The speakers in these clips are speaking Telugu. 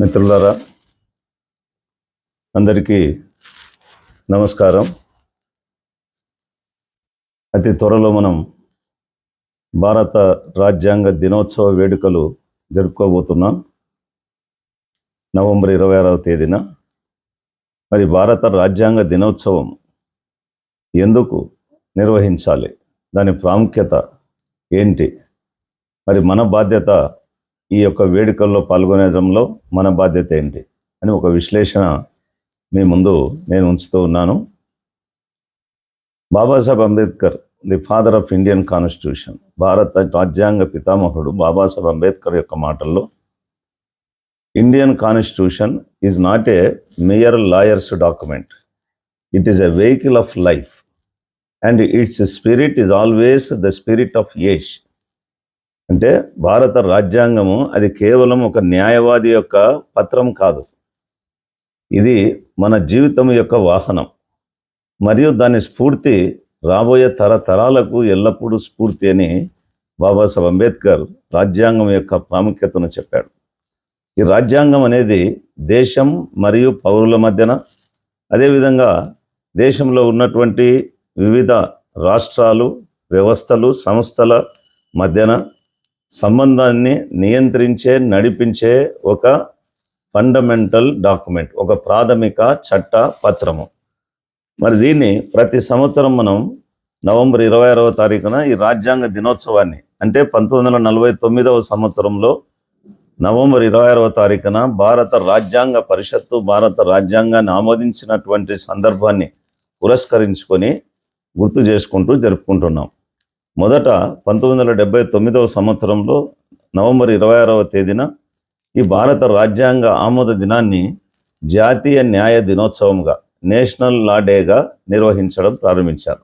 మిత్రులారా అందరికీ నమస్కారం. అతి త్వరలో మనం భారత రాజ్యాంగ దినోత్సవ వేడుకలు జరుపుకోబోతున్నాం. నవంబర్ ఇరవై ఆరవ తేదీన. మరి భారత రాజ్యాంగ దినోత్సవం ఎందుకు నిర్వహించాలి? దాని ప్రాముఖ్యత ఏంటి? మరి మన బాధ్యత ఈ యొక్క వేడుకల్లో పాల్గొనడంలో మన బాధ్యత ఏంటి అని ఒక విశ్లేషణ మీ ముందు నేను ఉంచుతూ ఉన్నాను. Babasaheb Ambedkar the father of Indian constitution భారత రాజ్యాంగ పితామహుడు బాబాసాహెబ్ అంబేద్కర్ యొక్క మాటల్లో Indian constitution is not a mere lawyers document it is a vehicle of life and its spirit is always the spirit of age అంటే భారత రాజ్యాంగము అది కేవలం ఒక న్యాయవాది యొక్క పత్రం కాదు. ఇది మన జీవితం యొక్క వాహనం. మరియు దాని స్ఫూర్తి రాబోయే తరతరాలకు ఎల్లప్పుడూ స్ఫూర్తి అని బాబాసాహెబ్ అంబేద్కర్ రాజ్యాంగం యొక్క ప్రాముఖ్యతను చెప్పాడు. ఈ రాజ్యాంగం అనేది దేశం మరియు పౌరుల మధ్యన అదేవిధంగా దేశంలో ఉన్నటువంటి వివిధ రాష్ట్రాలు వ్యవస్థలు సంస్థల మధ్యన సంబంధాన్ని నియంత్రించే నడిపించే ఒక ఫండమెంటల్ డాక్యుమెంట్ ఒక ప్రాథమిక చట్ట పత్రము. మరి దీన్ని ప్రతి సంవత్సరం మనం నవంబర్ ఇరవై ఆరవ తారీఖున ఈ రాజ్యాంగ దినోత్సవాన్ని అంటే పంతొమ్మిది వందల నలభై తొమ్మిదవ సంవత్సరంలో నవంబర్ ఇరవై ఆరవ తారీఖున భారత రాజ్యాంగ పరిషత్తు భారత రాజ్యాంగాన్ని ఆమోదించినటువంటి సందర్భాన్ని పురస్కరించుకొని గుర్తు చేసుకుంటూ జరుపుకుంటున్నాం. మొదట పంతొమ్మిది వందల డెబ్బై తొమ్మిదవ సంవత్సరంలో నవంబర్ ఇరవై ఆరవ తేదీన ఈ భారత రాజ్యాంగ ఆమోద దినాన్ని జాతీయ న్యాయ దినోత్సవంగా నేషనల్ లా డేగా నిర్వహించడం ప్రారంభించారు.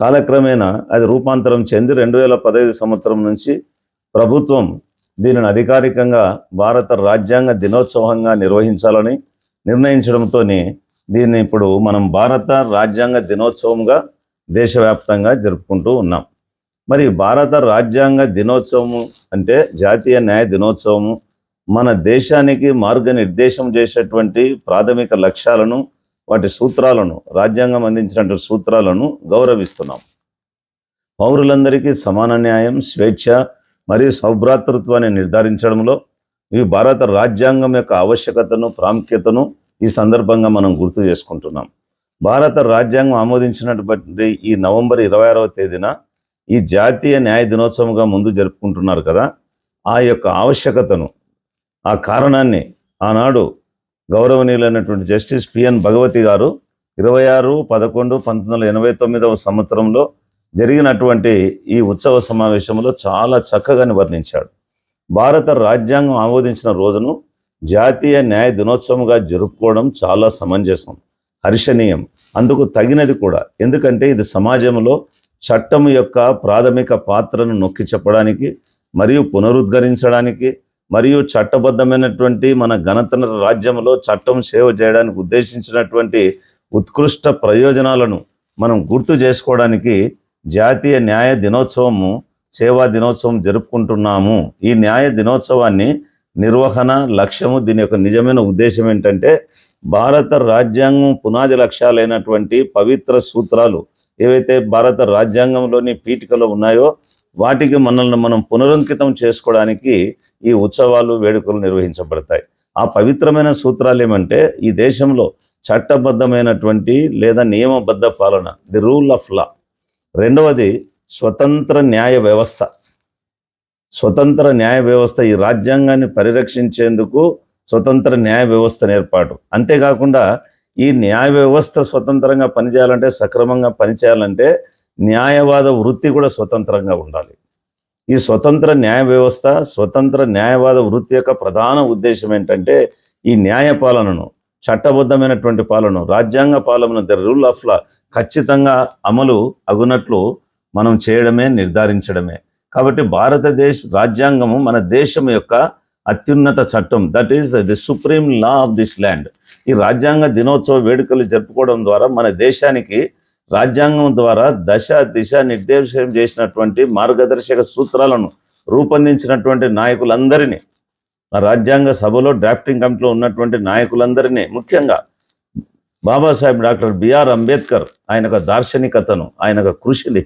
కాలక్రమేణా అది రూపాంతరం చెంది రెండు వేల పదహైదు సంవత్సరం నుంచి ప్రభుత్వం దీనిని అధికారికంగా భారత రాజ్యాంగ దినోత్సవంగా నిర్వహించాలని నిర్ణయించడంతో దీన్ని ఇప్పుడు మనం భారత రాజ్యాంగ దినోత్సవంగా దేశవ్యాప్తంగా జరుపుకుంటూ ఉన్నాం. మరి భారత రాజ్యాంగ దినోత్సవము అంటే జాతీయ న్యాయ దినోత్సవము మన దేశానికి మార్గనిర్దేశం చేసేటువంటి ప్రాథమిక లక్ష్యాలను వాటి సూత్రాలను రాజ్యాంగం అందించినటువంటి సూత్రాలను గౌరవిస్తున్నాం. పౌరులందరికీ సమాన న్యాయం స్వేచ్ఛ మరియు సౌభ్రాతృత్వాన్ని నిర్ధారించడంలో ఈ భారత రాజ్యాంగం యొక్క ఆవశ్యకతను ప్రాముఖ్యతను ఈ సందర్భంగా మనం గుర్తు చేసుకుంటున్నాం. భారత రాజ్యాంగం ఆమోదించినటువంటి ఈ నవంబర్ ఇరవై ఆరవ తేదీన ఈ జాతీయ న్యాయ దినోత్సవంగా ముందు జరుపుకుంటున్నారు కదా ఆ యొక్క ఆవశ్యకతను ఆ కారణాన్ని ఆనాడు గౌరవనీయులైనటువంటి జస్టిస్ పిఎన్ భగవతి గారు ఇరవై ఆరు పదకొండు పంతొమ్మిది వందల ఎనభై తొమ్మిదవ సంవత్సరంలో జరిగినటువంటి ఈ ఉత్సవ సమావేశంలో చాలా చక్కగా వర్ణించాడు భారత రాజ్యాంగం ఆమోదించిన రోజును జాతీయ న్యాయ దినోత్సవంగా జరుపుకోవడం చాలా సమంజసం హర్షణీయం అందుకు తగినది కూడా. ఎందుకంటే ఇది సమాజంలో చట్టం యొక్క ప్రాథమిక పాత్రను నొక్కి చెప్పడానికి మరియు పునరుద్ధరించడానికి మరియు చట్టబద్ధమైనటువంటి మన గణతంత్ర రాజ్యంలో చట్టం సేవ చేయడానికి ఉద్దేశించినటువంటి ఉత్కృష్ట ప్రయోజనాలను మనం గుర్తు చేసుకోవడానికి జాతీయ న్యాయ దినోత్సవము సేవా దినోత్సవం జరుపుకుంటున్నాము. ఈ న్యాయ దినోత్సవాన్ని నిర్వహణ లక్ష్యము దీని యొక్క నిజమైన ఉద్దేశం ఏంటంటే భారత రాజ్యాంగం పునాది లక్ష్యాలైనటువంటి పవిత్ర సూత్రాలు ఏవైతే భారత రాజ్యాంగంలోని పీఠికలో ఉన్నాయో వాటికి మనల్ని మనం పునరంకితం చేసుకోవడానికి ఈ ఉత్సవాలు వేడుకలు నిర్వహించబడతాయి. ఆ పవిత్రమైన సూత్రాలు ఏమంటే ఈ దేశంలో చట్టబద్ధమైనటువంటి లేదా నియమబద్ధ పాలన ది రూల్ ఆఫ్ లా. రెండవది స్వతంత్ర న్యాయ వ్యవస్థ. స్వతంత్ర న్యాయ వ్యవస్థ ఈ రాజ్యాంగాన్ని పరిరక్షించేందుకు స్వతంత్ర న్యాయ వ్యవస్థను ఏర్పాటు. అంతేకాకుండా ఈ న్యాయ వ్యవస్థ స్వతంత్రంగా పనిచేయాలంటే సక్రమంగా పనిచేయాలంటే న్యాయవాద వృత్తి కూడా స్వతంత్రంగా ఉండాలి. ఈ స్వతంత్ర న్యాయ వ్యవస్థ స్వతంత్ర న్యాయవాద వృత్తి యొక్క ప్రధాన ఉద్దేశం ఏంటంటే ఈ న్యాయ పాలనను చట్టబద్ధమైనటువంటి పాలన రాజ్యాంగ పాలన ద రూల్ ఆఫ్ లా ఖచ్చితంగా అమలు అగునట్లు మనం చేయడమే నిర్ధారించడమే. కాబట్టి భారతదేశ రాజ్యాంగము మన దేశం యొక్క అత్యున్నత చట్టం that is the supreme law of this land ఈ రాజ్యాంగ దినోత్సవ వేడుకలు జరుపుకోవడం ద్వారా మన దేశానికి రాజ్యాంగం ద్వారా దశ దిశ నిర్దేశం చేసినటువంటి మార్గదర్శక సూత్రాలను రూపొందించినటువంటి నాయకులందరినీ రాజ్యాంగ సభలో డ్రాఫ్టింగ్ కమిటీలో ఉన్నటువంటి నాయకులందరినీ ముఖ్యంగా బాబాసాహెబ్ డాక్టర్ బిఆర్ అంబేద్కర్ ఆయన యొక్క దార్శనికతను ఆయన యొక్క కృషిని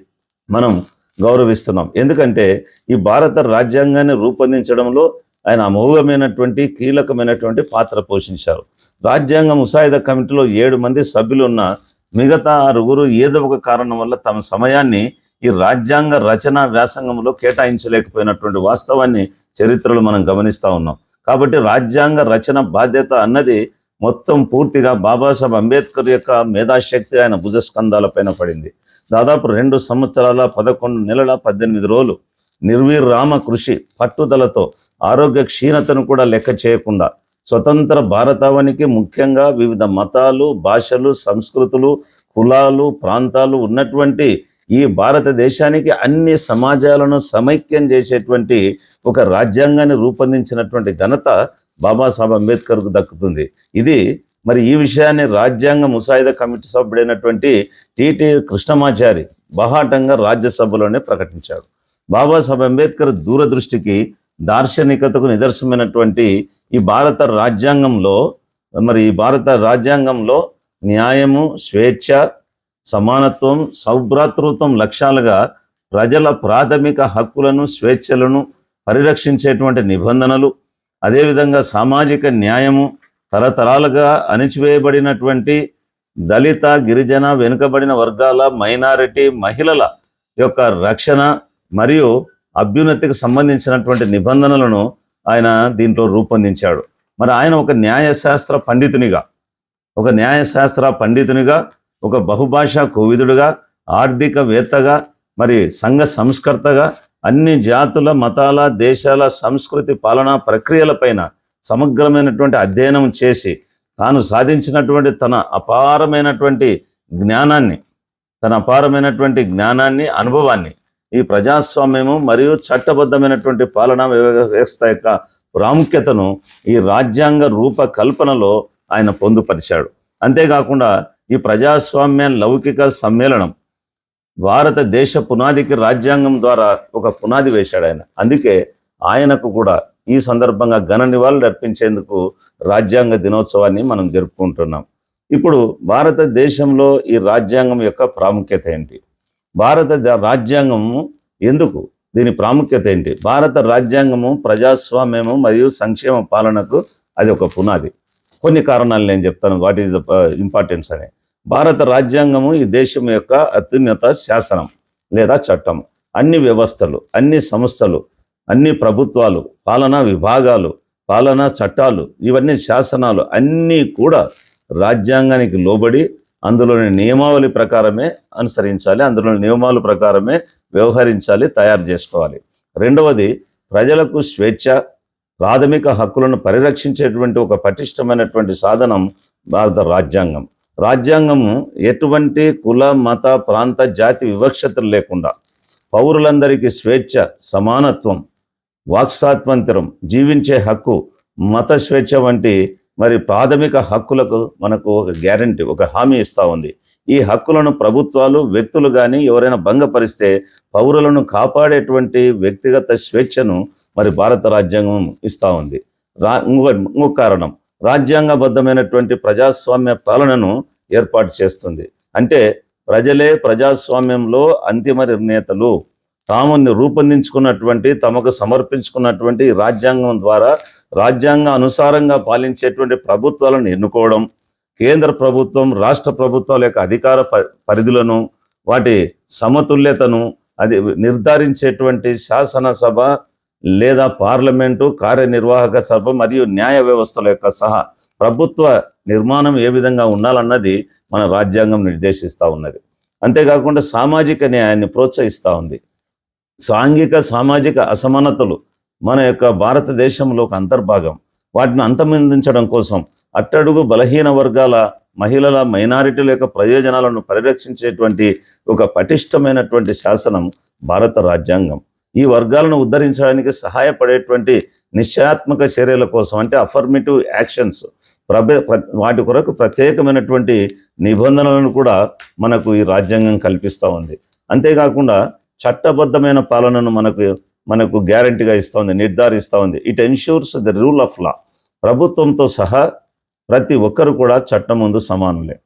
మనం గౌరవిస్తున్నాం. ఎందుకంటే ఈ భారత రాజ్యాంగాన్ని రూపొందించడంలో ఆయన అమోఘమైనటువంటి కీలకమైనటువంటి పాత్ర పోషించారు. రాజ్యాంగ ముసాయిదా కమిటీలో ఏడు మంది సభ్యులు ఉన్న మిగతా ఆరుగురు ఏదో ఒక కారణం వల్ల తమ సమయాన్ని ఈ రాజ్యాంగ రచన వ్యాసంగంలో కేటాయించలేకపోయినటువంటి వాస్తవాన్ని చరిత్రలో మనం గమనిస్తూ ఉన్నాం. కాబట్టి రాజ్యాంగ రచన బాధ్యత అన్నది మొత్తం పూర్తిగా బాబాసాహెబ్ అంబేద్కర్ యొక్క మేధాశక్తి ఆయన భుజస్కంధాలపైన పడింది. దాదాపు రెండు సంవత్సరాల పదకొండు నెలల పద్దెనిమిది రోజులు నిర్విరామ కృషి పట్టుదలతో ఆరోగ్య క్షీణతను కూడా లెక్క చేయకుండా స్వతంత్ర భారతావనికి ముఖ్యంగా వివిధ మతాలు భాషలు సంస్కృతులు కులాలు ప్రాంతాలు ఉన్నటువంటి ఈ భారతదేశానికి అన్ని సమాజాలను సమైక్యం చేసేటువంటి ఒక రాజ్యాంగాన్ని రూపొందించినటువంటి ఘనత బాబాసాహెబ్ అంబేద్కర్కు దక్కుతుంది. ఇది మరి ఈ విషయాన్ని రాజ్యాంగ ముసాయిదా కమిటీ సభ్యుడైనటువంటి టిటి కృష్ణమాచారి బహాటంగా రాజ్యసభలోనే ప్రకటించాడు బాబాసాహెబ్ అంబేద్కర్ దూరదృష్టికి దార్శనికతకు నిదర్శనమైనటువంటి ఈ భారత రాజ్యాంగంలో మరి ఈ భారత రాజ్యాంగంలో న్యాయము స్వేచ్ఛ సమానత్వం సౌభ్రాతృత్వం లక్ష్యాలుగా ప్రజల ప్రాథమిక హక్కులను స్వేచ్ఛలను పరిరక్షించేటువంటి నిబంధనలు అదేవిధంగా సామాజిక న్యాయము తరతరాలుగా అణిచివేయబడినటువంటి దళిత గిరిజన వెనుకబడిన వర్గాల మైనారిటీ మహిళల యొక్క రక్షణ మరియు అభ్యున్నతికి సంబంధించినటువంటి నిబంధనలను ఆయన దీంట్లో రూపొందించాడు. మరి ఆయన ఒక న్యాయశాస్త్ర పండితునిగా ఒక న్యాయశాస్త్ర పండితునిగా ఒక బహుభాషా కోవిదుడుగా ఆర్థికవేత్తగా మరి సంఘ సంస్కర్తగా అన్ని జాతుల మతాల దేశాల సంస్కృతి పాలనా ప్రక్రియలపైన సమగ్రమైనటువంటి అధ్యయనం చేసి తాను సాధించినటువంటి తన అపారమైనటువంటి జ్ఞానాన్ని తన అపారమైనటువంటి జ్ఞానాన్ని అనుభవాన్ని ఈ ప్రజాస్వామ్యము మరియు చట్టబద్ధమైనటువంటి పాలనా వ్యవస్థ యొక్క ప్రాముఖ్యతను ఈ రాజ్యాంగ రూపకల్పనలో ఆయన పొందుపరిచాడు. అంతేకాకుండా ఈ ప్రజాస్వామ్య లౌకిక సమ్మేళనం భారతదేశ పునాదికి రాజ్యాంగం ద్వారా ఒక పునాది వేశాడు ఆయన. అందుకే ఆయనకు కూడా ఈ సందర్భంగా ఘన నివాళులు అర్పించేందుకు రాజ్యాంగ దినోత్సవాన్ని మనం జరుపుకుంటున్నాం. ఇప్పుడు భారతదేశంలో ఈ రాజ్యాంగం యొక్క ప్రాముఖ్యత ఏంటి? భారత రాజ్యాంగము ఎందుకు? దీని ప్రాముఖ్యత ఏంటి? భారత రాజ్యాంగము ప్రజాస్వామ్యము మరియు సంక్షేమ పాలనకు అది ఒక పునాది. కొన్ని కారణాలు నేను చెప్తాను. వాట్ ఈస్ ద ఇంపార్టెన్స్ అని. భారత రాజ్యాంగము ఈ దేశం యొక్క అత్యున్నత శాసనం లేదా చట్టం. అన్ని వ్యవస్థలు అన్ని సంస్థలు అన్ని ప్రభుత్వాలు పాలనా విభాగాలు పాలనా చట్టాలు ఇవన్నీ శాసనాలు అన్నీ కూడా రాజ్యాంగానికి లోబడి అందులోని నియమావళి ప్రకారమే అనుసరించాలి అందులోని నియమాల ప్రకారమే వ్యవహరించాలి తయారు చేసుకోవాలి. రెండవది ప్రజలకు స్వేచ్ఛ ప్రాథమిక హక్కులను పరిరక్షించేటువంటి ఒక పటిష్టమైనటువంటి సాధనం భారత రాజ్యాంగం. రాజ్యాంగము ఎటువంటి కుల మత ప్రాంత జాతి వివక్షతలు లేకుండా పౌరులందరికీ స్వేచ్ఛ సమానత్వం వాక్స్వాతంత్రం జీవించే హక్కు మత స్వేచ్ఛ వంటి మరి ప్రాథమిక హక్కులకు మనకు ఒక గ్యారంటీ ఒక హామీ ఇస్తూ ఉంది. ఈ హక్కులను ప్రభుత్వాలు వ్యక్తులు కానీ ఎవరైనా భంగపరిస్తే పౌరులను కాపాడేటువంటి వ్యక్తిగత స్వేచ్ఛను మరి భారత రాజ్యాంగం ఇస్తూ ఉంది. రా ఇంకొక కారణం. రాజ్యాంగబద్ధమైనటువంటి ప్రజాస్వామ్య పాలనను ఏర్పాటు చేస్తుంది. అంటే ప్రజలే ప్రజాస్వామ్యంలో అంతిమ నిర్ణేతలు. తాము రూపొందించుకున్నటువంటి తమకు సమర్పించుకున్నటువంటి రాజ్యాంగం ద్వారా రాజ్యాంగ అనుసారంగా పాలించేటువంటి ప్రభుత్వాలను ఎన్నుకోవడం కేంద్ర ప్రభుత్వం రాష్ట్ర ప్రభుత్వాల యొక్క అధికార ప- పరిధులను వాటి సమతుల్యతను అది నిర్ధారించేటువంటి శాసనసభ లేదా పార్లమెంటు కార్యనిర్వాహక సభ మరియు న్యాయ వ్యవస్థల యొక్క సహా ప్రభుత్వ నిర్మాణం ఏ విధంగా ఉండాలన్నది మన రాజ్యాంగం నిర్దేశిస్తూ ఉన్నది. అంతేకాకుండా సామాజిక న్యాయాన్ని ప్రోత్సహిస్తూ ఉంది. సాంఘిక సామాజిక అసమానతలు మన యొక్క భారతదేశంలో ఒక అంతర్భాగం. వాటిని అంతమొందించడం కోసం అట్టడుగు బలహీన వర్గాల మహిళల మైనారిటీల యొక్క ప్రయోజనాలను పరిరక్షించేటువంటి ఒక పటిష్టమైనటువంటి శాసనం భారత రాజ్యాంగం. ఈ వర్గాలను ఉద్ధరించడానికి సహాయపడేటువంటి నిశ్చయాత్మక చర్యల కోసం అంటే అఫర్మేటివ్ యాక్షన్స్ ప్రభే వాటి కొరకు ప్రత్యేకమైనటువంటి నిబంధనలను కూడా మనకు ఈ రాజ్యాంగం కల్పిస్తూ ఉంది. అంతేకాకుండా చట్టబద్ధమైన పాలనను మనకు మనకు గ్యారంటీగా ఇస్తుంది నిర్ధారిస్తూ ఉంది. It ensures the rule of law ప్రభుత్వంతో సహా ప్రతి ఒక్కరు కూడా చట్టం ముందు సమానులే.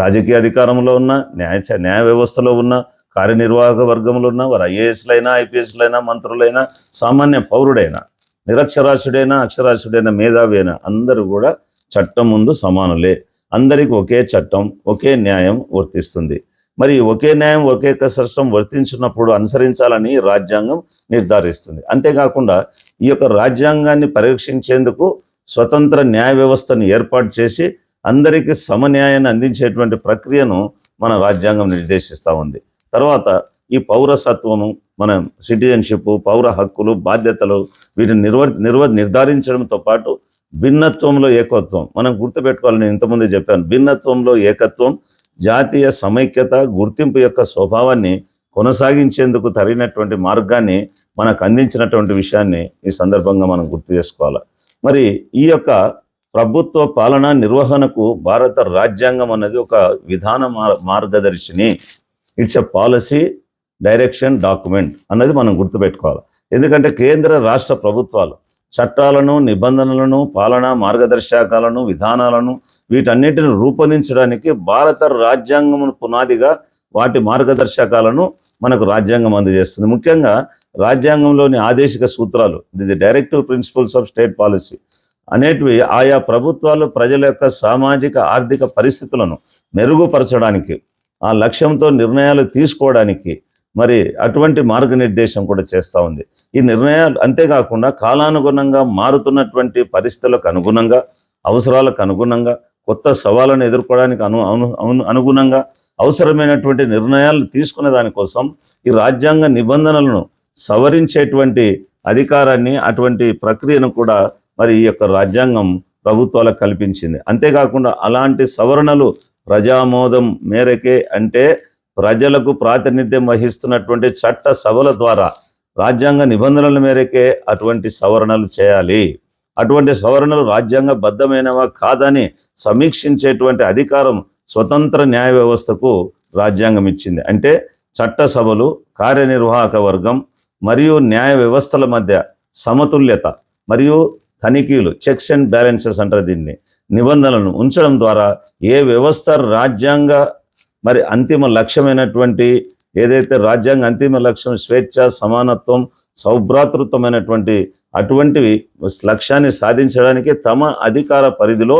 రాజకీయ అధికారంలో ఉన్న న్యాయ న్యాయ వ్యవస్థలో ఉన్న కార్యనిర్వాహక వర్గంలో ఉన్న వారు ఐఏఎస్లైనా ఐపీఎస్లైనా మంత్రులైనా సామాన్య పౌరుడైనా నిరక్షరాస్యుడైనా అక్షరాస్యుడైన మేధావి అయినా అందరూ కూడా చట్టం ముందు సమానులే. అందరికీ ఒకే చట్టం ఒకే న్యాయం వర్తిస్తుంది. మరి ఒకే న్యాయం ఒకే చట్టం వర్తించినప్పుడు అనుసరించాలని రాజ్యాంగం నిర్ధారిస్తుంది. అంతేకాకుండా ఈ యొక్క రాజ్యాంగాన్ని పరీక్షించేందుకు స్వతంత్ర న్యాయ వ్యవస్థను ఏర్పాటు చేసి అందరికీ సమన్యాయాన్ని అందించేటువంటి ప్రక్రియను మన రాజ్యాంగం నిర్దేశిస్తూ ఉంది. తర్వాత ఈ పౌరసత్వము మన సిటిజన్షిప్ పౌర హక్కులు బాధ్యతలు వీటిని నిర్వ నిర్వ నిర్ధారించడంతో పాటు భిన్నత్వంలో ఏకత్వం. మనం గుర్తుపెట్టుకోవాలని ఇంతకుముందే చెప్పాను. భిన్నత్వంలో ఏకత్వం జాతీయ సమైక్యత గుర్తింపు యొక్క స్వభావాన్ని కొనసాగించేందుకు తరిగినటువంటి మార్గాన్ని మనకు అందించినటువంటి విషయాన్ని ఈ సందర్భంగా మనం గుర్తు చేసుకోవాలి. మరి ఈ యొక్క ప్రభుత్వ పాలన నిర్వహణకు భారత రాజ్యాంగం అన్నది ఒక విధాన మార్- మార్గదర్శిని. It's a policy direction document అన్నది మనం గుర్తుపెట్టుకోవాలి. ఎందుకంటే కేంద్ర రాష్ట్ర ప్రభుత్వాలు చట్టాలను నిబంధనలను పాలన మార్గదర్శకాలను విధానాలను వీటన్నిటిని రూపొందించడానికి భారత రాజ్యాంగం పునాదిగా వాటి మార్గదర్శకాలను మనకు రాజ్యాంగం అందజేస్తుంది. ముఖ్యంగా రాజ్యాంగంలోని ఆదేశిక సూత్రాలు ఇది directive principles of state policy అనేటివి ఆయా ప్రభుత్వాలు ప్రజల యొక్క సామాజిక ఆర్థిక పరిస్థితులను మెరుగుపరచడానికి ఆ లక్ష్యంతో నిర్ణయాలు తీసుకోవడానికి మరి అటువంటి మార్గనిర్దేశం కూడా చేస్తూ ఉంది. ఈ నిర్ణయాలు అంతేకాకుండా కాలానుగుణంగా మారుతున్నటువంటి పరిస్థితులకు అనుగుణంగా అవసరాలకు అనుగుణంగా కొత్త సవాళ్ళను ఎదుర్కోవడానికి అను అను అనుగుణంగా అవసరమైనటువంటి నిర్ణయాలు తీసుకునే దానికోసం ఈ రాజ్యాంగ నిబంధనలను సవరించేటువంటి అధికారాన్ని అటువంటి ప్రక్రియను కూడా మరి ఈ యొక్క రాజ్యాంగం ప్రభుత్వాలకు కల్పించింది. అంతేకాకుండా అలాంటి సవరణలు ప్రజామోదం మేరకే అంటే ప్రజలకు ప్రాతినిధ్యం వహిస్తున్నటువంటి చట్ట సభల ద్వారా రాజ్యాంగ నిబంధనల మేరకే అటువంటి సవరణలు చేయాలి. అటువంటి సవరణలు రాజ్యాంగ బద్ధమైనవా కాదని సమీక్షించేటువంటి అధికారం స్వతంత్ర న్యాయ వ్యవస్థకు రాజ్యాంగం ఇచ్చింది. అంటే చట్ట సభలు కార్యనిర్వాహక వర్గం మరియు న్యాయ వ్యవస్థల మధ్య సమతుల్యత మరియు తనిఖీలు చెక్స్ అండ్ బ్యాలెన్సెస్ అంటారు దీన్ని. నిబంధనలను ఉంచడం ద్వారా ఏ వ్యవస్థ రాజ్యాంగ మరి అంతిమ లక్ష్యమైనటువంటి ఏదైతే రాజ్యాంగ అంతిమ లక్ష్యం స్వేచ్ఛ సమానత్వం సౌభ్రాతృత్వమైనటువంటి అటువంటివి లక్ష్యాన్ని సాధించడానికి తమ అధికార పరిధిలో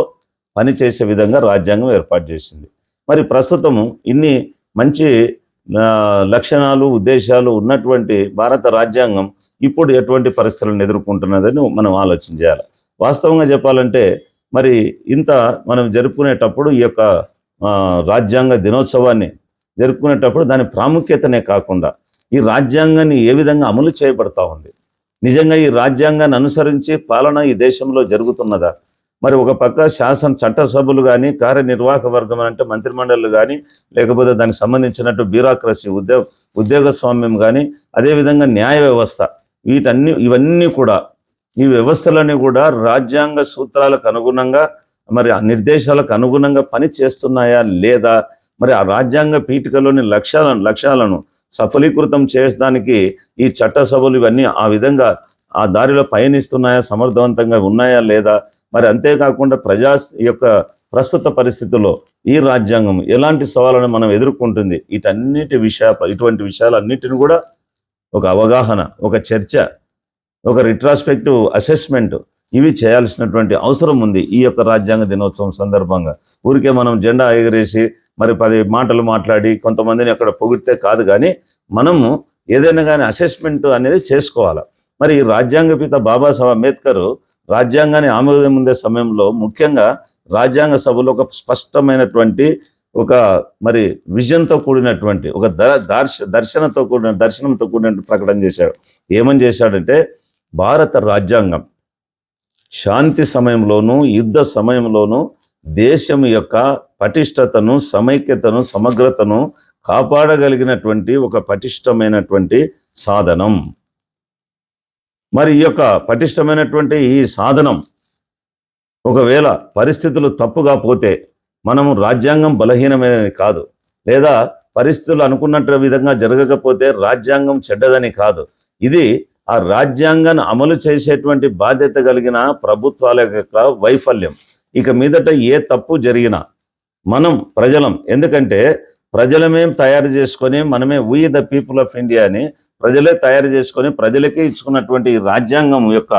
పనిచేసే విధంగా రాజ్యాంగం ఏర్పాటు చేసింది. మరి ప్రస్తుతము ఇన్ని మంచి లక్షణాలు ఉద్దేశాలు ఉన్నటువంటి భారత రాజ్యాంగం ఇప్పుడు ఎటువంటి పరిస్థితులను ఎదుర్కొంటున్నదని మనం ఆలోచన చేయాలి. వాస్తవంగా చెప్పాలంటే మరి ఇంత మనం జరుపుకునేటప్పుడు ఈ యొక్క రాజ్యాంగ దినోత్సవాన్ని జరుపుకునేటప్పుడు దాని ప్రాముఖ్యతనే కాకుండా ఈ రాజ్యాంగాన్ని ఏ విధంగా అమలు చేయబడతా ఉంది? నిజంగా ఈ రాజ్యాంగాన్ని అనుసరించి పాలన ఈ దేశంలో జరుగుతున్నదా? మరి ఒక పక్క శాసన చట్టసభలు కానీ కార్యనిర్వాహక వర్గం అంటే మంత్రిమండళ్ళు కానీ లేకపోతే దానికి సంబంధించినట్టు బ్యూరోక్రసీ ఉద్యోగ ఉద్యోగ స్వామ్యం కానీ అదేవిధంగా న్యాయ వ్యవస్థ వీటన్ని ఇవన్నీ కూడా ఈ వ్యవస్థలన్నీ కూడా రాజ్యాంగ సూత్రాలకు అనుగుణంగా మరి ఆ నిర్దేశాలకు అనుగుణంగా పని చేస్తున్నాయా లేదా? మరి ఆ రాజ్యాంగ పీఠికలోని లక్ష్యాలను లక్ష్యాలను సఫలీకృతం చేయడానికి ఈ చట్టసభలు ఇవన్నీ ఆ విధంగా ఆ దారిలో పయనిస్తున్నాయా? సమర్థవంతంగా ఉన్నాయా లేదా? మరి అంతేకాకుండా ప్రజా ఈ యొక్క ప్రస్తుత పరిస్థితుల్లో ఈ రాజ్యాంగం ఎలాంటి సవాళ్ళను మనం ఎదుర్కొంటుంది? వీటన్నిటి విషయ ఇటువంటి విషయాలన్నిటిని కూడా ఒక అవగాహన ఒక చర్చ ఒక రిట్రాస్పెక్టివ్ అసెస్మెంట్ ఇవి చేయాల్సినటువంటి అవసరం ఉంది ఈ యొక్క రాజ్యాంగ దినోత్సవం సందర్భంగా. ఊరికే మనం జెండా ఎగరేసి మరి పది మాటలు మాట్లాడి కొంతమందిని అక్కడ పొగిడితే కాదు కానీ మనము ఏదైనా కానీ అసెస్మెంట్ అనేది చేసుకోవాలి. మరి ఈ రాజ్యాంగ పిత బాబాసాహెబ్ అంబేద్కర్ రాజ్యాంగాన్ని ఆమోదం ముందే సమయంలో ముఖ్యంగా రాజ్యాంగ సభలో ఒక స్పష్టమైనటువంటి ఒక మరి విజన్తో కూడినటువంటి ఒక దర దర్శ దర్శనంతో కూడిన దర్శనంతో కూడిన ప్రకటన చేశాడు. ఏమని చేశాడంటే భారత రాజ్యాంగం శాంతి సమయంలోనూ యుద్ధ సమయంలోనూ దేశం యొక్క పటిష్టతను సమైక్యతను సమగ్రతను కాపాడగలిగినటువంటి ఒక పటిష్టమైనటువంటి సాధనం. మరి ఈ యొక్క పటిష్టమైనటువంటి ఈ సాధనం ఒకవేళ పరిస్థితులు తప్పుగా పోతే మనము రాజ్యాంగం బలహీనమైనది కాదు. లేదా పరిస్థితులు అనుకున్నట్టు విధంగా జరగకపోతే రాజ్యాంగం చెడ్డదని కాదు. ఇది ఆ రాజ్యాంగాన్ని అమలు చేసేటువంటి బాధ్యత కలిగిన ప్రభుత్వాల యొక్క వైఫల్యం. ఇక మీదట ఏ తప్పు జరిగినా మనం ప్రజలం ఎందుకంటే ప్రజలమేం తయారు చేసుకొని మనమే we the people of India అని ప్రజలే తయారు చేసుకొని ప్రజలకే ఇచ్చుకున్నటువంటి ఈ రాజ్యాంగం యొక్క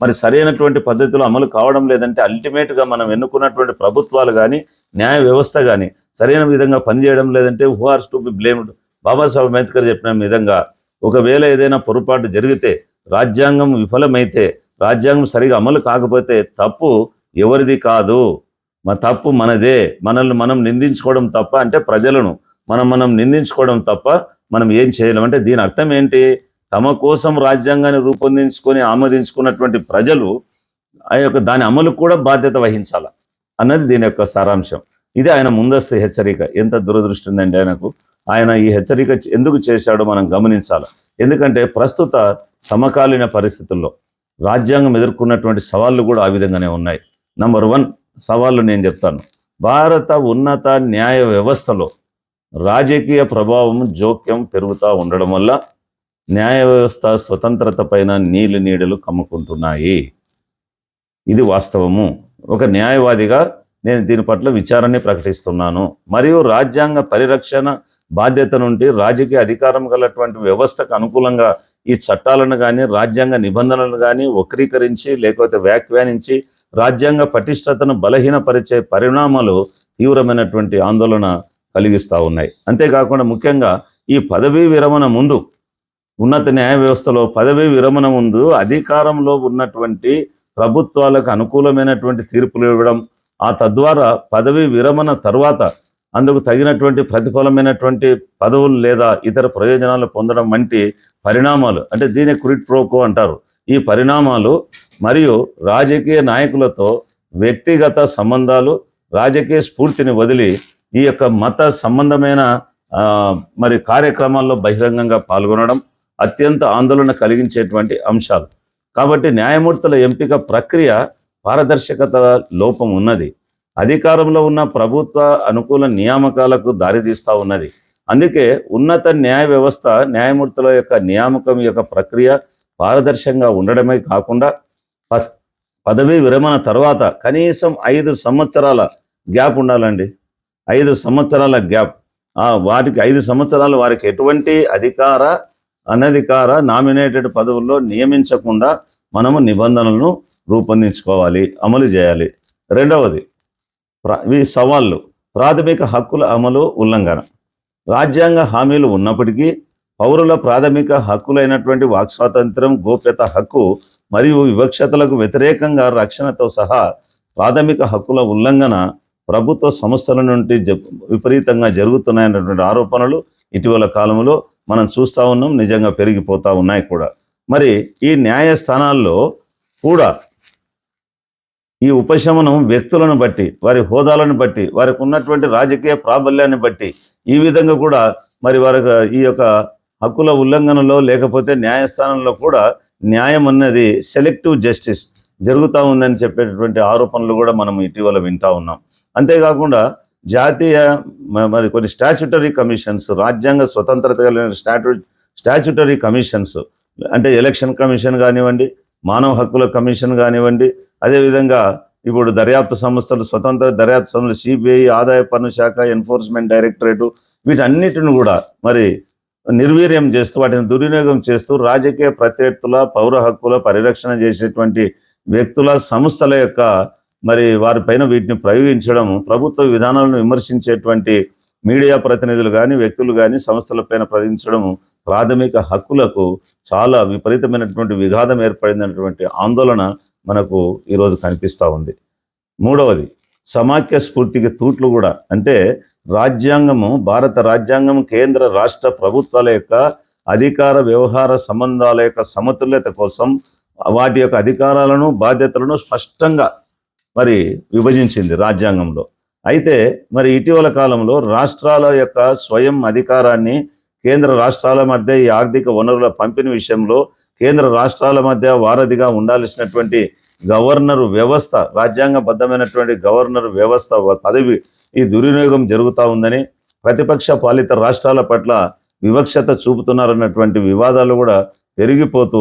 మరి సరైనటువంటి పద్ధతిలో అమలు కావడం లేదంటే అల్టిమేట్గా మనం ఎన్నుకున్నటువంటి ప్రభుత్వాలు కానీ న్యాయ వ్యవస్థ కానీ సరైన విధంగా పనిచేయడం లేదంటే who are to be blamed Babasaheb Ambedkar చెప్పిన విధంగా ఒకవేళ ఏదైనా పొరపాటు జరిగితే రాజ్యాంగం విఫలమైతే రాజ్యాంగం సరిగా అమలు కాకపోతే తప్పు ఎవరిది కాదు. మా తప్పు మనదే. మనల్ని మనం నిందించుకోవడం తప్ప అంటే ప్రజలను మనం మనం నిందించుకోవడం తప్ప మనం ఏం చేయలేం. అంటే దీని అర్థం ఏంటి? తమ కోసం రాజ్యాంగాన్ని రూపొందించుకొని ఆమోదించుకున్నటువంటి ప్రజలు ఆ యొక్క దాని అమలు కూడా బాధ్యత వహించాల? అన్నది దీని యొక్క సారాంశం. ఇది ఆయన ముందస్తు హెచ్చరిక. ఎంత దురదృష్టి ఉందండి ఆయనకు. ఆయన ఈ హెచ్చరిక ఎందుకు చేశాడో మనం గమనించాలి. ఎందుకంటే ప్రస్తుత సమకాలీన పరిస్థితుల్లో రాజ్యాంగం ఎదుర్కొన్నటువంటి సవాళ్ళు కూడా ఆ విధంగానే ఉన్నాయి. నంబర్ వన్ సవాళ్ళు నేను చెప్తాను. భారత ఉన్నత న్యాయ వ్యవస్థలో రాజకీయ ప్రభావం జోక్యం పెరుగుతూ ఉండడం వల్ల న్యాయ వ్యవస్థ స్వతంత్రత పైన నీళ్ళు నీడలు కమ్ముకుంటున్నాయి. ఇది వాస్తవము. ఒక న్యాయవాదిగా నేను దీని పట్ల విచారాన్ని ప్రకటిస్తున్నాను. మరియు రాజ్యాంగ పరిరక్షణ బాధ్యత నుండి రాజకీయ అధికారం గలటువంటి వ్యవస్థకు అనుకూలంగా ఈ చట్టాలను కానీ రాజ్యాంగ నిబంధనలను కానీ వక్రీకరించి లేకపోతే వ్యాఖ్యానించి రాజ్యాంగ పటిష్టతను బలహీనపరిచే పరిణామాలు తీవ్రమైనటువంటి ఆందోళన కలిగిస్తూ ఉన్నాయి. అంతేకాకుండా ముఖ్యంగా ఈ పదవీ విరమణ ముందు ఉన్నత న్యాయ వ్యవస్థలో పదవీ విరమణ ముందు అధికారంలో ఉన్నటువంటి ప్రభుత్వాలకు అనుకూలమైనటువంటి తీర్పులు ఇవ్వడం ఆ తద్వారా పదవీ విరమణ తర్వాత అందుకు తగినటువంటి ప్రతిఫలమైనటువంటి పదవులు లేదా ఇతర ప్రయోజనాలు పొందడం వంటి పరిణామాలు అంటే దీని క్రిట్ ప్రోకో అంటారు. ఈ పరిణామాలు మరియు రాజకీయ నాయకులతో వ్యక్తిగత సంబంధాలు రాజకీయ స్ఫూర్తిని వదిలి ఈ యొక్క మత సంబంధమైన మరి కార్యక్రమాల్లో బహిరంగంగా పాల్గొనడం అత్యంత ఆందోళన కలిగించేటువంటి అంశాలు. కాబట్టి న్యాయమూర్తుల ఎంపిక ప్రక్రియ పారదర్శకత లోపం ఉన్నది. అధికారంలో ఉన్న ప్రభుత్వ అనుకూల నియామకాలకు దారితీస్తూ ఉన్నది. అందుకే ఉన్నత న్యాయ వ్యవస్థ న్యాయమూర్తుల యొక్క నియామకం యొక్క ప్రక్రియ పారదర్శకంగా ఉండడమే కాకుండా ప- పదవీ విరమణ తర్వాత కనీసం ఐదు సంవత్సరాల గ్యాప్ ఉండాలండి. ఐదు సంవత్సరాల గ్యాప్. వాటికి వారికి ఐదు సంవత్సరాలు వారికి ఎటువంటి అధికార అనధికార నామినేటెడ్ పదవుల్లో నియమించకుండా మనము నిబంధనలను రూపొందించుకోవాలి అమలు చేయాలి. రెండవది ఈ సవాళ్ళు. ప్రాథమిక హక్కుల అమలు ఉల్లంఘన. రాజ్యాంగ హామీలు ఉన్నప్పటికీ పౌరుల ప్రాథమిక హక్కులైనటువంటి వాక్ స్వాతంత్రం గోప్యత హక్కు మరియు వివక్షతలకు వ్యతిరేకంగా రక్షణతో సహా ప్రాథమిక హక్కుల ఉల్లంఘన ప్రభుత్వ సంస్థల నుండి జ- విపరీతంగా జరుగుతున్నాయన్నటువంటి ఆరోపణలు ఇటీవల కాలంలో మనం చూస్తూ ఉన్నాం. నిజంగా పెరిగిపోతూ ఉన్నాయి కూడా. మరి ఈ న్యాయస్థానాల్లో కూడా ఈ ఉపశమనం వ్యక్తులను బట్టి వారి హోదాలను బట్టి వారికి ఉన్నటువంటి రాజకీయ ప్రాబల్యాన్ని బట్టి ఈ విధంగా కూడా మరి వారి ఈ యొక్క హక్కుల ఉల్లంఘనలో లేకపోతే న్యాయస్థానంలో కూడా న్యాయం అన్నది సెలెక్టివ్ జస్టిస్ జరుగుతూ ఉందని చెప్పేటటువంటి ఆరోపణలు కూడా మనం ఇటీవల వింటా ఉన్నాం. అంతేకాకుండా జాతీయ మరి కొన్ని స్టాచ్యుటరీ కమిషన్స్ రాజ్యాంగ స్వతంత్రత కలిగిన స్టాట్యూ స్టాచ్యుటరీ కమిషన్స్ అంటే ఎలక్షన్ కమిషన్ కానివ్వండి మానవ హక్కుల కమిషన్ కానివ్వండి అదేవిధంగా ఇప్పుడు దర్యాప్తు సంస్థలు స్వతంత్ర దర్యాప్తు సంస్థలు సిబిఐ ఆదాయ పన్ను శాఖ ఎన్ఫోర్స్మెంట్ డైరెక్టరేటు వీటన్నిటిని కూడా మరి నిర్వీర్యం చేస్తూ వాటిని దుర్వినియోగం చేస్తూ రాజకీయ ప్రత్యర్థుల పౌర హక్కుల పరిరక్షణ చేసేటువంటి వ్యక్తుల సంస్థల యొక్క మరి వారిపైన వీటిని ప్రయోగించడం ప్రభుత్వ విధానాలను విమర్శించేటువంటి మీడియా ప్రతినిధులు కానీ వ్యక్తులు కానీ సంస్థలపైన ప్రయోగించడం ప్రాథమిక హక్కులకు చాలా విపరీతమైనటువంటి విఘాతం ఏర్పడిందన్నటువంటి ఆందోళన మనకు ఈరోజు కనిపిస్తూ ఉంది. మూడవది సమాఖ్య స్ఫూర్తికి తూట్లు కూడా. అంటే రాజ్యాంగము భారత రాజ్యాంగం కేంద్ర రాష్ట్ర ప్రభుత్వాల యొక్క అధికార వ్యవహార సంబంధాల యొక్క సమతుల్యత కోసం వాటి యొక్క అధికారాలను బాధ్యతలను స్పష్టంగా మరి విభజించింది రాజ్యాంగంలో. అయితే మరి ఇటీవల కాలంలో రాష్ట్రాల యొక్క స్వయం అధికారాన్ని కేంద్ర రాష్ట్రాల మధ్య ఈ ఆర్థిక వనరుల పంపిణీ విషయంలో కేంద్ర రాష్ట్రాల మధ్య వారధిగా ఉండాల్సినటువంటి గవర్నర్ వ్యవస్థ రాజ్యాంగబద్ధమైనటువంటి గవర్నర్ వ్యవస్థ పదవి ఈ దుర్వినియోగం జరుగుతూ ఉందని ప్రతిపక్ష పాలిత రాష్ట్రాల పట్ల వివక్షత చూపుతున్నారన్నటువంటి వివాదాలు కూడా పెరిగిపోతూ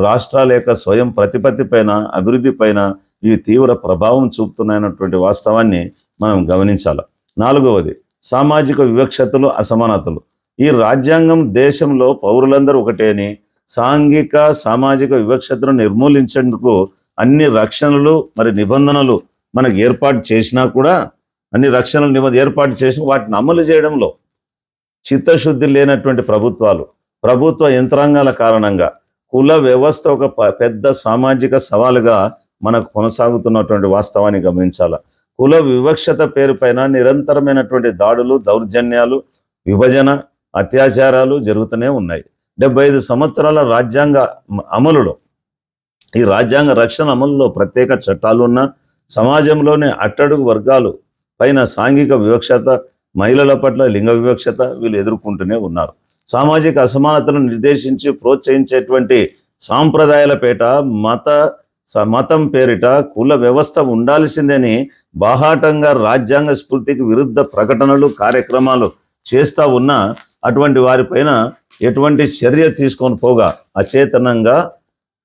రాష్ట్రాల యొక్క స్వయం ప్రతిపత్తి పైన అభివృద్ధి పైన ఇవి తీవ్ర ప్రభావం చూపుతున్నాయన్నటువంటి వాస్తవాన్ని మనం గమనించాలి. నాలుగవది సామాజిక వివక్షతలు అసమానతలు. ఈ రాజ్యాంగం దేశంలో పౌరులందరూ ఒకటే అని సాంఘిక సామాజిక వివక్షతను నిర్మూలించేందుకు అన్ని రక్షణలు మరి నిబంధనలు మనకు ఏర్పాటు చేసినా కూడా అన్ని రక్షణలు నిబంధన ఏర్పాటు చేసి వాటిని అమలు చేయడంలో చిత్తశుద్ధి లేనటువంటి ప్రభుత్వాలు ప్రభుత్వ యంత్రాంగాల కారణంగా కుల వ్యవస్థ ఒక ప- పెద్ద సామాజిక సవాలుగా మనకు కొనసాగుతున్నటువంటి వాస్తవాన్ని గమనించాలా. కుల వివక్షత పేరుపైన నిరంతరమైనటువంటి దాడులు దౌర్జన్యాలు విభజన అత్యాచారాలు జరుగుతూనే ఉన్నాయి. డెబ్బై ఐదు సంవత్సరాల రాజ్యాంగ అమలులో ఈ రాజ్యాంగ రక్షణ అమలులో ప్రత్యేక చట్టాలు ఉన్న సమాజంలోని అట్టడుగు వర్గాలు పైన సాంఘిక వివక్షత మహిళల పట్ల లింగ వివక్షత వీళ్ళు ఎదుర్కొంటూనే ఉన్నారు. సామాజిక అసమానతను నిర్దేశించి ప్రోత్సహించేటువంటి సాంప్రదాయాల పేట మత మతం పేరిట కుల వ్యవస్థ ఉండాల్సిందని బాహాటంగా రాజ్యాంగ స్ఫూర్తికి విరుద్ధ ప్రకటనలు కార్యక్రమాలు చేస్తూ ఉన్న అటువంటి వారిపైన ఎటువంటి చర్య తీసుకొని పోగా అచేతనంగా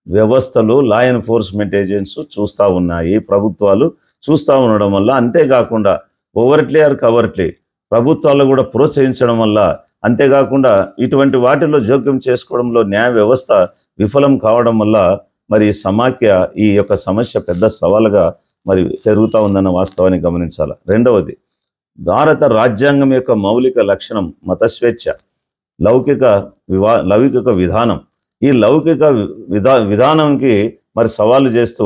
వ్యవస్థలు లా ఎన్ఫోర్స్మెంట్ ఏజెంట్స్ చూస్తూ ఉన్నాయి ప్రభుత్వాలు చూస్తూ ఉండడం వల్ల అంతేకాకుండా ఓవర్ట్లీ ఆర్ కవర్ట్లీ ప్రభుత్వాలు కూడా ప్రోత్సహించడం వల్ల అంతేకాకుండా ఇటువంటి వాటిలో జోక్యం చేసుకోవడంలో న్యాయ వ్యవస్థ విఫలం కావడం వల్ల మరి సమాఖ్య ఈ యొక్క సమస్య పెద్ద సవాలుగా మరి పెరుగుతూ ఉందన్న వాస్తవాన్ని గమనించాలి. రెండవది భారత రాజ్యాంగం యొక్క మౌలిక లక్షణం మత స్వేచ్ఛ లౌకిక వివా లౌకిక విధానం. ఈ లౌకిక విధా విధానంకి మరి సవాలు చేస్తూ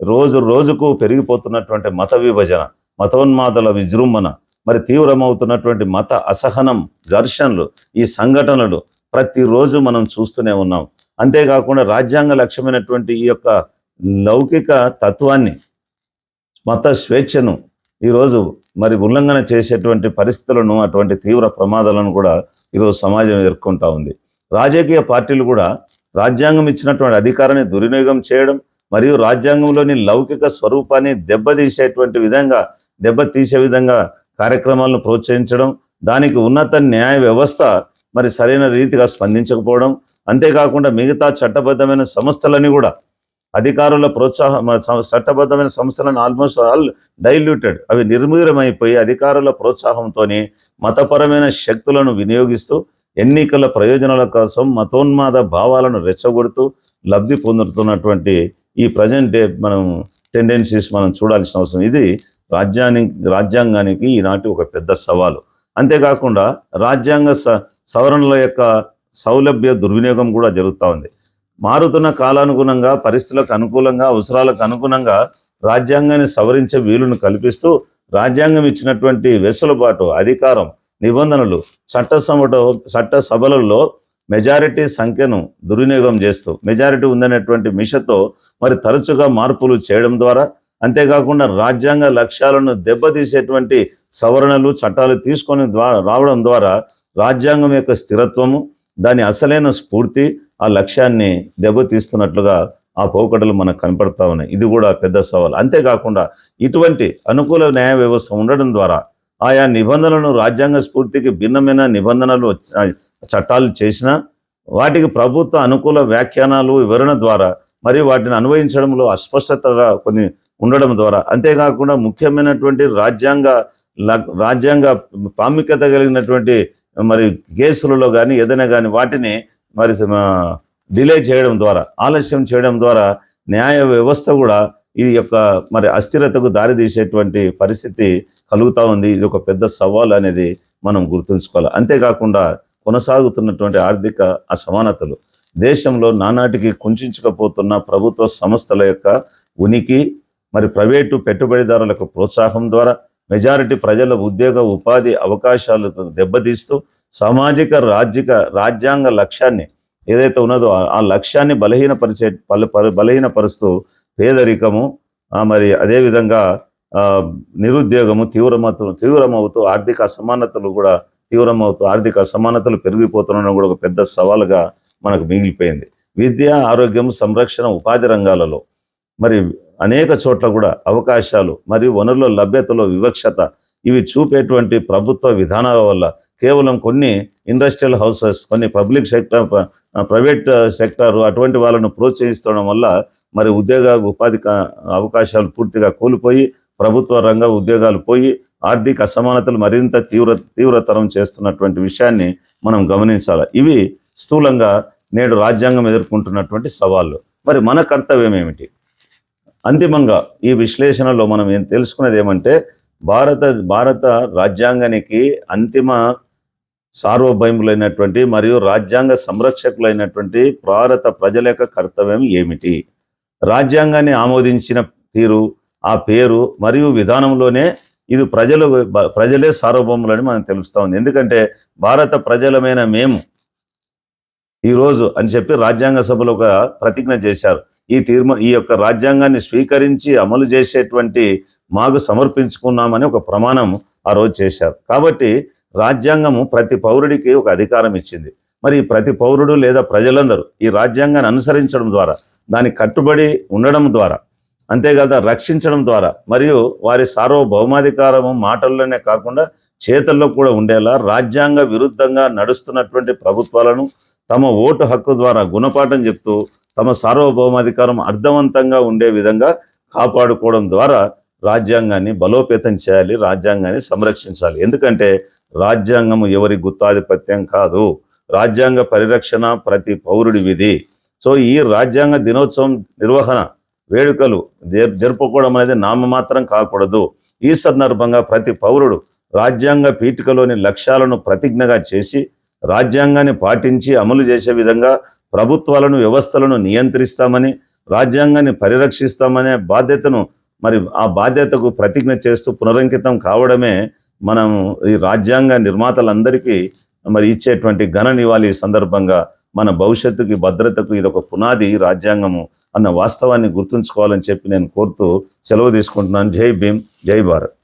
రోజు రోజుకు పెరిగిపోతున్నటువంటి మత విభజన మతోన్మాదల విజృంభణ మరి తీవ్రమవుతున్నటువంటి మత అసహనం ఘర్షణలు ఈ సంఘటనలు ప్రతిరోజు మనం చూస్తూనే ఉన్నాం. అంతేకాకుండా రాజ్యాంగ లక్ష్యమైనటువంటి ఈ యొక్క లౌకిక తత్వాన్ని మత స్వేచ్ఛను ఈరోజు మరి ఉల్లంఘన చేసేటువంటి పరిస్థితులను అటువంటి తీవ్ర ప్రమాదాలను కూడా ఈరోజు సమాజం ఎదుర్కొంటా ఉంది. రాజకీయ పార్టీలు కూడా రాజ్యాంగం ఇచ్చినటువంటి అధికారాన్ని దుర్వినియోగం చేయడం మరియు రాజ్యాంగంలోని లౌకిక స్వరూపాన్ని దెబ్బతీసేటువంటి విధంగా దెబ్బతీసే విధంగా కార్యక్రమాలను ప్రోత్సహించడం దానికి ఉన్నత న్యాయ వ్యవస్థ మరి సరైన రీతిగా స్పందించకపోవడం అంతేకాకుండా మిగతా చట్టబద్ధమైన సంస్థలని కూడా అధికారుల ప్రోత్సాహం చట్టబద్ధమైన సంస్థలను ఆల్మోస్ట్ ఆల్ డైల్యూటెడ్. అవి నిర్మూలమైపోయి అధికారుల ప్రోత్సాహంతోనే మతపరమైన శక్తులను వినియోగిస్తూ ఎన్నికల ప్రయోజనాల కోసం మతోన్మాద భావాలను రెచ్చగొడుతూ లబ్ధి పొందుతున్నటువంటి ఈ ప్రజెంట్ డే మనం టెండెన్సీస్ మనం చూడాల్సిన అవసరం. ఇది రాజ్యానికి రాజ్యాంగానికి ఈనాటి ఒక పెద్ద సవాలు. అంతేకాకుండా రాజ్యాంగ స సవరణల యొక్క సౌలభ్య దుర్వినియోగం కూడా జరుగుతూ ఉంది. మారుతున్న కాలానుగుణంగా పరిస్థితులకు అనుకూలంగా అవసరాలకు అనుగుణంగా రాజ్యాంగాన్ని సవరించే వీలును కల్పిస్తూ రాజ్యాంగం ఇచ్చినటువంటి వెసులుబాటు అధికారం నిబంధనలు చట్ట సమట చట్ట సభలలో మెజారిటీ సంఖ్యను దుర్వినియోగం చేస్తూ మెజారిటీ ఉందనేటువంటి మిషతో మరి తరచుగా మార్పులు చేయడం ద్వారా అంతేకాకుండా రాజ్యాంగ లక్ష్యాలను దెబ్బతీసేటువంటి సవరణలు చట్టాలు తీసుకొని ద్వారా రావడం ద్వారా రాజ్యాంగం యొక్క స్థిరత్వము దాని అసలైన స్ఫూర్తి ఆ లక్ష్యాన్ని దెబ్బతీస్తున్నట్లుగా ఆ పోకడలు మనకు కనపడతా ఉన్నాయి. ఇది కూడా పెద్ద సవాల్. అంతేకాకుండా ఇటువంటి అనుకూల న్యాయ వ్యవస్థ ఉండడం ద్వారా ఆయా నిబంధనలను రాజ్యాంగ స్ఫూర్తికి భిన్నమైన నిబంధనలు చట్టాలు చేసినా వాటికి ప్రభుత్వ అనుకూల వ్యాఖ్యానాలు వివరణ ద్వారా మరియు వాటిని అన్వయించడంలో అస్పష్టతగా కొన్ని ఉండడం ద్వారా అంతేకాకుండా ముఖ్యమైనటువంటి రాజ్యాంగ రాజ్యాంగ ప్రాముఖ్యత కలిగినటువంటి మరి కేసులలో కానీ ఏదైనా కానీ వాటిని మరి డిలే చేయడం ద్వారా ఆలస్యం చేయడం ద్వారా న్యాయ వ్యవస్థ కూడా ఈ యొక్క మరి అస్థిరతకు దారితీసేటువంటి పరిస్థితి కలుగుతూ ఉంది. ఇది ఒక పెద్ద సవాల్ అనేది మనం గుర్తుంచుకోవాలి. అంతేకాకుండా కొనసాగుతున్నటువంటి ఆర్థిక అసమానతలు దేశంలో నానాటికి కుంచుకుపోతున్న ప్రభుత్వ సంస్థల యొక్క ఉనికి మరి ప్రైవేటు పెట్టుబడిదారులకు ప్రోత్సాహం ద్వారా మెజారిటీ ప్రజల ఉద్యోగ ఉపాధి అవకాశాలు దెబ్బతీస్తూ సామాజిక రాజ్యక రాజ్యాంగ లక్ష్యాన్ని ఏదైతే ఉన్నదో ఆ- లక్ష్యాన్ని బలహీనపరిచే పలు బలహీనపరుస్తూ పేదరికము మరి అదేవిధంగా నిరుద్యోగము తీవ్రమవుతూ తీవ్రమవుతూ ఆర్థిక అసమానతలు కూడా తీవ్రమవుతూ ఆర్థిక అసమానతలు పెరిగిపోతుండడం కూడా ఒక పెద్ద సవాలుగా మనకు మిగిలిపోయింది. విద్య ఆరోగ్యం సంరక్షణ ఉపాధి రంగాలలో. మరి అనేక చోట్ల కూడా అవకాశాలు మరియు వనరుల లభ్యతలో వివక్షత ఇవి చూపేటువంటి ప్రభుత్వ విధానాల వల్ల కేవలం కొన్ని ఇండస్ట్రియల్ హౌసెస్ కొన్ని పబ్లిక్ సెక్టర్ ప్రైవేట్ సెక్టర్ అటువంటి వాళ్ళను ప్రోత్సహిస్తడం వల్ల మరి ఉద్యోగ ఉపాధి అవకాశాలు పూర్తిగా కోల్పోయి ప్రభుత్వ రంగ ఉద్యోగాలు పోయి ఆర్థిక అసమానతలు మరింత తీవ్ర తీవ్రతరం చేస్తున్నటువంటి విషయాన్ని మనం గమనించాలి. ఇవి స్థూలంగా నేడు రాజ్యాంగం ఎదుర్కొంటున్నటువంటి సవాళ్ళు. మరి మన కర్తవ్యం ఏమిటి? అంతిమంగా ఈ విశ్లేషణలో మనం ఏం తెలుసుకున్నది ఏమంటే భారత భారత రాజ్యాంగానికి అంతిమ సార్వభౌములైనటువంటి మరియు రాజ్యాంగ సంరక్షకులైనటువంటి భారత ప్రజల యొక్క కర్తవ్యం ఏమిటి? రాజ్యాంగాన్ని ఆమోదించిన తీరు ఆ పేరు మరియు విధానంలోనే ఇది ప్రజలు ప్రజలే సార్వభౌములని మనం తెలుస్తూ ఉంది. ఎందుకంటే భారత ప్రజలమైన మేము ఈరోజు అని చెప్పి రాజ్యాంగ సభలో ఒక ప్రతిజ్ఞ చేశారు. ఈ తీర్మా ఈ యొక్క రాజ్యాంగాన్ని స్వీకరించి అమలు చేసేటువంటి మాకు సమర్పించుకున్నామని ఒక ప్రమాణం ఆ రోజు చేశారు. కాబట్టి రాజ్యాంగము ప్రతి పౌరుడికి ఒక అధికారం ఇచ్చింది. మరి ఈ ప్రతి పౌరుడు లేదా ప్రజలందరూ ఈ రాజ్యాంగాన్ని అనుసరించడం ద్వారా దాని కట్టుబడి ఉండడం ద్వారా అంతేకాదు రక్షించడం ద్వారా మరియు వారి సార్వభౌమాధికారము మాటల్లోనే కాకుండా చేతల్లో కూడా ఉండేలా రాజ్యాంగ విరుద్ధంగా నడుస్తున్నటువంటి ప్రభుత్వాలను తమ ఓటు హక్కు ద్వారా గుణపాఠం చెప్తూ తమ సార్వభౌమాధికారం అర్థవంతంగా ఉండే విధంగా కాపాడుకోవడం ద్వారా రాజ్యాంగాన్ని బలోపేతం చేయాలి రాజ్యాంగాన్ని సంరక్షించాలి. ఎందుకంటే రాజ్యాంగము ఎవరి గుత్తాధిపత్యం కాదు. రాజ్యాంగ పరిరక్షణ ప్రతి పౌరుడి విధి. సో ఈ రాజ్యాంగ దినోత్సవం నిర్వహణ వేడుకలు జరుపుకోవడం అనేది నామమాత్రం కాకూడదు. ఈ సందర్భంగా ప్రతి పౌరుడు రాజ్యాంగ పీఠికలోని లక్ష్యాలను ప్రతిజ్ఞగా చేసి రాజ్యాంగాన్ని పాటించి అమలు చేసే విధంగా ప్రభుత్వాలను వ్యవస్థలను నియంత్రిస్తామని రాజ్యాంగాన్ని పరిరక్షిస్తామనే బాధ్యతను మరి ఆ బాధ్యతకు ప్రతిజ్ఞ చేస్తూ పునరంకితం కావడమే మనం ఈ రాజ్యాంగ నిర్మాతలందరికీ మరి ఇచ్చేటువంటి ఘన నివాళి సందర్భంగా మన భవిష్యత్తుకి భద్రతకు ఇది ఒక పునాది రాజ్యాంగము అన్న వాస్తవాన్ని గుర్తుంచుకోవాలని చెప్పి నేను కోరుతూ సెలవు తీసుకుంటున్నాను. జై భీమ్ జై భారత్.